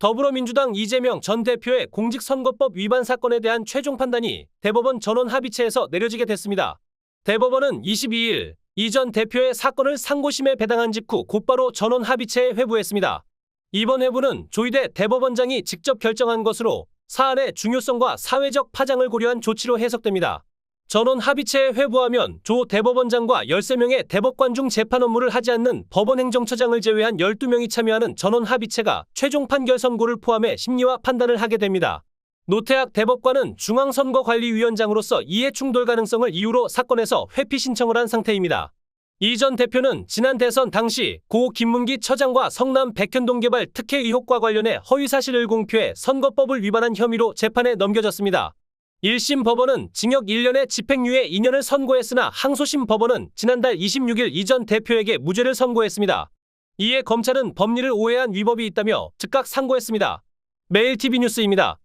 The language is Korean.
더불어민주당 이재명 전 대표의 공직선거법 위반 사건에 대한 최종 판단이 대법원 전원 합의체에서 내려지게 됐습니다. 대법원은 22일 이 전 대표의 사건을 상고심에 배당한 직후 곧바로 전원 합의체에 회부했습니다. 이번 회부는 조희대 대법원장이 직접 결정한 것으로 사안의 중요성과 사회적 파장을 고려한 조치로 해석됩니다. 전원 합의체에 회부하면 조 대법원장과 13명의 대법관 중 재판 업무를 하지 않는 법원행정처장을 제외한 12명이 참여하는 전원 합의체가 최종 판결 선고를 포함해 심리와 판단을 하게 됩니다. 노태학 대법관은 중앙선거관리위원장으로서 이해 충돌 가능성을 이유로 사건에서 회피 신청을 한 상태입니다. 이 전 대표는 지난 대선 당시 고 김문기 처장과 성남 백현동 개발 특혜 의혹과 관련해 허위사실을 공표해 선거법을 위반한 혐의로 재판에 넘겨졌습니다. 1심 법원은 징역 1년에 집행유예 2년을 선고했으나 항소심 법원은 지난달 26일 이전 대표에게 무죄를 선고했습니다. 이에 검찰은 법리를 오해한 위법이 있다며 즉각 상고했습니다. 매일TV 뉴스입니다.